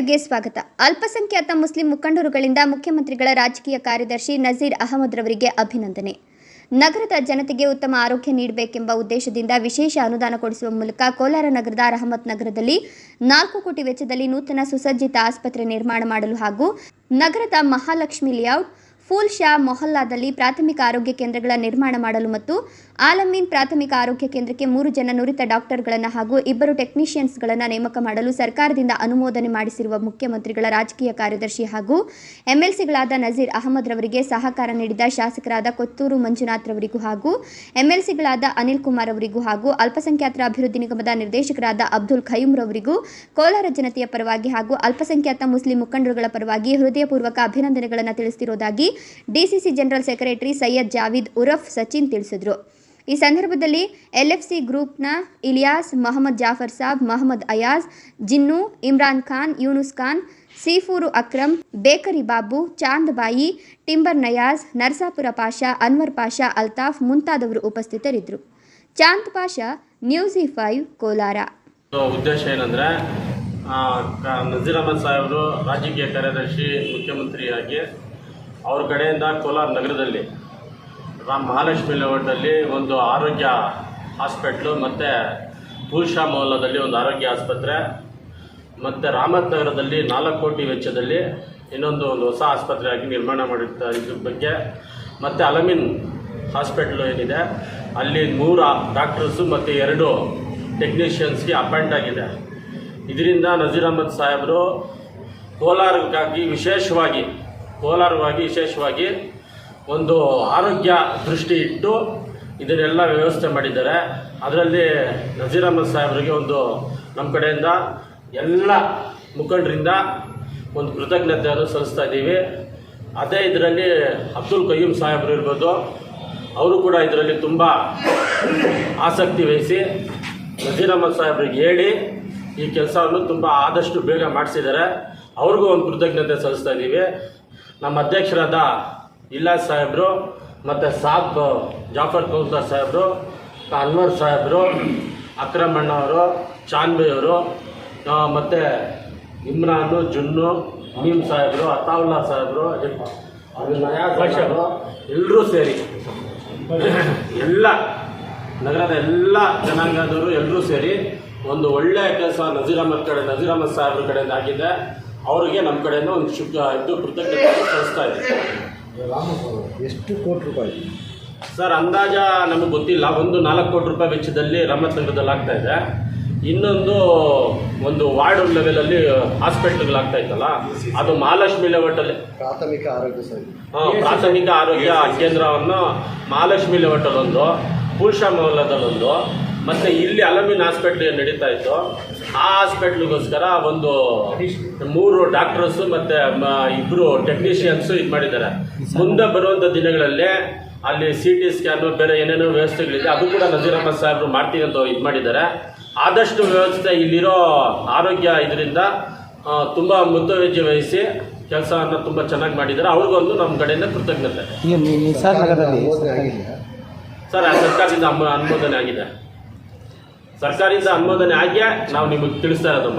ಗೆ ಸ್ವಾಗತ. ಅಲ್ಪಸಂಖ್ಯಾತ ಮುಸ್ಲಿಂ ಮುಖಂಡರುಗಳಿಂದ ಮುಖ್ಯಮಂತ್ರಿಗಳ ರಾಜಕೀಯ ಕಾರ್ಯದರ್ಶಿ ನಜೀರ್ ಅಹಮದ್ ರವರಿಗೆ ಅಭಿನಂದನೆ. ನಗರದ ಜನತೆಗೆ ಉತ್ತಮ ಆರೋಗ್ಯ ನೀಡಬೇಕೆಂಬ ಉದ್ದೇಶದಿಂದ ವಿಶೇಷ ಅನುದಾನ ಕೊಡಿಸುವ ಮೂಲಕ ಕೋಲಾರ ನಗರದ ರಹಮತ್ ನಗರದಲ್ಲಿ ನಾಲ್ಕು ಕೋಟಿ ವೆಚ್ಚದಲ್ಲಿ ನೂತನ ಸುಸಜ್ಜಿತ ಆಸ್ಪತ್ರೆ ನಿರ್ಮಾಣ ಮಾಡಲು ಹಾಗೂ ನಗರದ ಮಹಾಲಕ್ಷ್ಮಿ ಲೇಔಟ್ ಫೂಲ್ ಶಾ ಮೊಹಲ್ಲಾದಲ್ಲಿ ಪ್ರಾಥಮಿಕ ಆರೋಗ್ಯ ಕೇಂದ್ರಗಳ ನಿರ್ಮಾಣ ಮಾಡಲು ಮತ್ತು ಆಲಮೀನ್ ಪ್ರಾಥಮಿಕ ಆರೋಗ್ಯ ಕೇಂದ್ರಕ್ಕೆ ಮೂರು ಜನ ನುರಿತ ಡಾಕ್ಟರ್ಗಳನ್ನು ಹಾಗೂ ಇಬ್ಬರು ಟೆಕ್ನಿಷಿಯನ್ಸ್ಗಳನ್ನು ನೇಮಕ ಮಾಡಲು ಸರ್ಕಾರದಿಂದ ಅನುಮೋದನೆ ಮಾಡಿಸಿರುವ ಮುಖ್ಯಮಂತ್ರಿಗಳ ರಾಜಕೀಯ ಕಾರ್ಯದರ್ಶಿ ಹಾಗೂ ಎಂಎಲ್ಸಿಗಳಾದ ನಜೀರ್ ಅಹಮದ್ ರವರಿಗೆ ಸಹಕಾರ ನೀಡಿದ ಶಾಸಕರಾದ ಕೊತ್ತೂರು ಮಂಜುನಾಥ್ ರವರಿಗೂ ಹಾಗೂ ಎಂಎಲ್ಸಿಗಳಾದ ಅನಿಲ್ ಕುಮಾರ್ ಅವರಿಗೂ ಹಾಗೂ ಅಲ್ಪಸಂಖ್ಯಾತರ ಅಭಿವೃದ್ಧಿ ನಿಗಮದ ನಿರ್ದೇಶಕರಾದ ಅಬ್ದುಲ್ ಖಯೂಮ್ ರವರಿಗೂ ಕೋಲಾರ ಜನತೆಯ ಪರವಾಗಿ ಹಾಗೂ ಅಲ್ಪಸಂಖ್ಯಾತ ಮುಸ್ಲಿಂ ಮುಖಂಡರುಗಳ ಪರವಾಗಿ ಹೃದಯಪೂರ್ವಕ ಅಭಿನಂದನೆಗಳನ್ನು ತಿಳಿಸುತ್ತಿರುವುದಾಗಿ DCC general secretary Syed Javeed ಉರಫ್ Sachin ತಿಳಿಸಿದರು. ಈ ಸಂದರ್ಭದಲ್ಲಿ ಎಲ್ಎಫ್ಸಿ ಗ್ರೂಪ್ನ ಇಲಿಯಾಸ್, ಮೊಹಮ್ಮದ್ ಜಾಫರ್ ಸಾಬ್, ಮೊಹಮ್ಮದ್ ಅಯಾಜ್, ಜಿನ್ನು, ಇಮ್ರಾನ್ ಖಾನ್, ಯೂನುಸ್ ಖಾನ್, ಸೀಫೂರು ಅಕ್ರಮ್ ಬೇಕರಿ ಬಾಬು, ಚಾಂದ್ ಬಾಯಿ, ಟಿಂಬರ್ ನಯಾಜ್, ನರ್ಸಾಪುರ ಪಾಷಾ, ಅನ್ವರ್ ಪಾಷಾ, ಅಲ್ತಾಫ್ ಮುಂತಾದವರು ಉಪಸ್ಥಿತರಿದ್ದರು. Chand Pasha, news five, Kolar. ಉದ್ದೇಶ ಏನಂದ್ರೆ ನಜೀರ್ ಅಹಮದ್ ಸಾಹೇಬರು ರಾಜಕೀಯ ಕಾರ್ಯದರ್ಶಿ, ಮುಖ್ಯಮಂತ್ರಿಯಾಗಿ ಅವ್ರ ಕಡೆಯಿಂದ ಕೋಲಾರ ನಗರದಲ್ಲಿ, ರಾಮ್ ಮಹಾಲಕ್ಷ್ಮಿ ಲೇಔಟಲ್ಲಿ ಒಂದು ಆರೋಗ್ಯ ಹಾಸ್ಪಿಟ್ಲು, ಮತ್ತು ಪೂಷಾ ಮೌಲದಲ್ಲಿ ಒಂದು ಆರೋಗ್ಯ ಆಸ್ಪತ್ರೆ, ಮತ್ತು ರಾಮತ್ ನಗರದಲ್ಲಿ ನಾಲ್ಕು ಕೋಟಿ ವೆಚ್ಚದಲ್ಲಿ ಇನ್ನೊಂದು ಒಂದು ಹೊಸ ಆಸ್ಪತ್ರೆಯಾಗಿ ನಿರ್ಮಾಣ ಮಾಡಿರ್ತಾ ಇದ್ರ ಬಗ್ಗೆ, ಮತ್ತು ಅಲಮಿನ್ ಹಾಸ್ಪಿಟ್ಲು ಏನಿದೆ, ಅಲ್ಲಿ ಮೂರು ಡಾಕ್ಟರ್ಸು ಮತ್ತು ಎರಡು ಟೆಕ್ನಿಷಿಯನ್ಸ್ಗೆ ಅಪಾಯಿಂಟ್ ಆಗಿದೆ. ಇದರಿಂದ ನಜೀರ್ ಅಹಮದ್ ಸಾಹೇಬರು ಕೋಲಾರಕ್ಕಾಗಿ ವಿಶೇಷವಾಗಿ ಕೋಲಾರವಾಗಿ ವಿಶೇಷವಾಗಿ ಒಂದು ಆರೋಗ್ಯ ದೃಷ್ಟಿ ಇಟ್ಟು ಇದನ್ನೆಲ್ಲ ವ್ಯವಸ್ಥೆ ಮಾಡಿದ್ದಾರೆ. ಅದರಲ್ಲಿ ನಜೀರ್ ಅಹಮದ್ ಸಾಹೇಬರಿಗೆ ಒಂದು ನಮ್ಮ ಕಡೆಯಿಂದ ಎಲ್ಲ ಮುಖಂಡರಿಂದ ಒಂದು ಕೃತಜ್ಞತೆಯನ್ನು ಸಲ್ಲಿಸ್ತಾ ಇದ್ದೀವಿ. ಅದೇ ಇದರಲ್ಲಿ ಅಬ್ದುಲ್ ಕಯ್ಯೂಮ್ ಸಾಹೇಬರು ಇರ್ಬೋದು, ಅವರು ಕೂಡ ಇದರಲ್ಲಿ ತುಂಬ ಆಸಕ್ತಿ ವಹಿಸಿ ನಜೀರ್ ಅಹಮದ್ ಸಾಹೇಬ್ರಿಗೆ ಹೇಳಿ ಈ ಕೆಲಸವನ್ನು ತುಂಬ ಆದಷ್ಟು ಬೇಗ ಮಾಡಿಸಿದ್ದಾರೆ. ಅವ್ರಿಗೂ ಒಂದು ಕೃತಜ್ಞತೆ ಸಲ್ಲಿಸ್ತಾ ಇದ್ದೀವಿ. ನಮ್ಮ ಅಧ್ಯಕ್ಷರಾದ ಇಲ್ಲಾಜ್ ಸಾಹೇಬರು ಮತ್ತು ಸಾಬ್ ಜಾಫರ್ ಕೌಸರ್ ಸಾಹೇಬರು, ಅನ್ವರ್ ಸಾಹೇಬರು ಅಕ್ರಮಣ್ಣವರು ಅಣ್ಣ ಅವರು ಚಾನ್ಬಿ ಅವರು ಮತ್ತು ಇಮ್ರಾನು, ಜುನ್ನು, ಮೀಮ್ ಸಾಹೇಬರು, ಅತಾವುಲ್ಲಾ ಸಾಹೇಬರು ಸಾಹೇಬರು ಎಲ್ಲರೂ ಸೇರಿ. ಎಲ್ಲ ನಗರದ ಎಲ್ಲ ಜನಾಂಗದವರು ಎಲ್ಲರೂ ಸೇರಿ ಒಂದು ಒಳ್ಳೆಯ ಕೆಲಸ ನಜೀರ್ ಅಹಮದ್ ಕಡೆ, ನಜೀರ್ ಅಹಮದ್ ಸಾಹೇಬ್ರ ಕಡೆಯಿಂದ ಆಗಿದೆ. ಅವರಿಗೆ ನಮ್ಮ ಕಡೆಯಿಂದ ಒಂದು ಶುಭ ಇದು ಕೃತಜ್ಞತೆ ಸಲ್ಲಿಸ್ತಾ ಇದೆ ಎಷ್ಟು ಕೋಟಿ ರೂಪಾಯಿ? ಸರ್ ಅಂದಾಜ ನಮಗೆ ಗೊತ್ತಿಲ್ಲ. ಒಂದು ನಾಲ್ಕು ಕೋಟಿ ರೂಪಾಯಿ ವೆಚ್ಚದಲ್ಲಿ ರಾಮನಗರದಲ್ಲಿ ನಗರದಲ್ಲಿ ಆಗ್ತಾ ಇದೆ. ಇನ್ನೊಂದು ಒಂದು ವಾರ್ಡ್ ಲೆವೆಲಲ್ಲಿ ಹಾಸ್ಪಿಟ್ಲ್ಗಳಾಗ್ತಾ ಇತ್ತಲ್ಲ ಅದು ಮಹಾಲಕ್ಷ್ಮಿ ಲೆವೆಟಲ್ಲಿ ಪ್ರಾಥಮಿಕ ಆರೋಗ್ಯ ಸರಿ. ಆ, ಪ್ರಾಥಮಿಕ ಆರೋಗ್ಯ ಕೇಂದ್ರವನ್ನು ಮಹಾಲಕ್ಷ್ಮಿ ಲೆವೆಟಲ್ಲೊಂದು ಪುರುಷ ಮೊಹಲ್ಲದಲ್ಲೊಂದು ಮತ್ತು ಇಲ್ಲಿ ಅಲಮಿನ್ ಹಾಸ್ಪಿಟ್ಲ್ ಏನು ನಡೀತಾ ಇತ್ತು? ಆ ಹಾಸ್ಪಿಟ್ಲಿಗೋಸ್ಕರ ಒಂದು ಮೂರು ಡಾಕ್ಟರ್ಸು ಮತ್ತು ಇಬ್ಬರು ಟೆಕ್ನಿಷಿಯನ್ಸು ಇದು ಮಾಡಿದ್ದಾರೆ. ಮುಂದೆ ಬರುವಂಥ ದಿನಗಳಲ್ಲಿ ಅಲ್ಲಿ ಸಿ ಟಿ ಸ್ಕ್ಯಾನು ಬೇರೆ ಏನೇನೋ ವ್ಯವಸ್ಥೆಗಳಿದೆ ಅದು ಕೂಡ ನಜೀರ್ ಅಹಮದ್ ಸಾಹೇಬರು ಮಾಡ್ತೀನಿ ಅಂತ ಇದು ಮಾಡಿದ್ದಾರೆ. ಆದಷ್ಟು ವ್ಯವಸ್ಥೆ ಇಲ್ಲಿರೋ ಆರೋಗ್ಯ ಇದರಿಂದ ತುಂಬ ಮುತುವರ್ಜಿ ವಹಿಸಿ ಕೆಲಸವನ್ನು ತುಂಬ ಚೆನ್ನಾಗಿ ಮಾಡಿದ್ದಾರೆ. ಅವ್ರಿಗೊಂದು ನಮ್ಮ ಕಡೆಯಿಂದ ಕೃತಜ್ಞತೆ. ಸರ್ ಆ ಸರ್ಕಾರದಿಂದ ಅನುಮೋದನೆ ಆಗಿದೆ. ಸರ್ಕಾರದಿಂದ ಅನುಮೋದನೆ ಆಗಿ ನಾವು ನಿಮಗೆ ತಿಳಿಸ್ತಾ ಇರೋದು